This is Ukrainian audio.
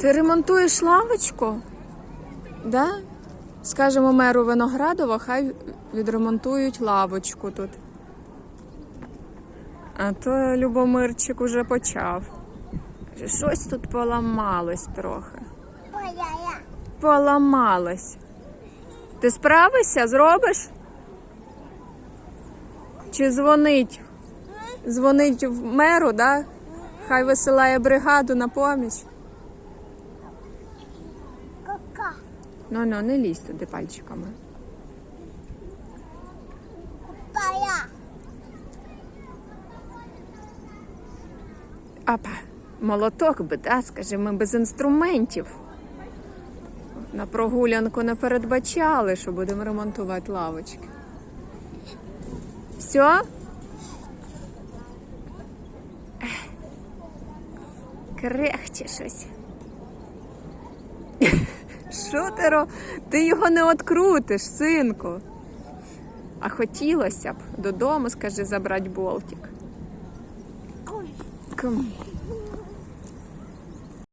Ти ремонтуєш лавочку? Да? Скажемо меру Виноградова, хай відремонтують лавочку тут. А то Любомирчик уже почав. Щось тут поламалось трохи. Поламалось. Ти справишся, зробиш? Чи дзвонить? Дзвонить в меру, да? Хай висилає бригаду на поміч. Ну ну, не лізь туди пальчиками. Пая. Апа, молоток би, да? скажи, ми без інструментів. На прогулянку не передбачали, що будемо ремонтувати лавочки. Все? Крехче щось. Що ти його не открутиш, синку. А хотілося б додому, скажи, забрати болтик. Кому?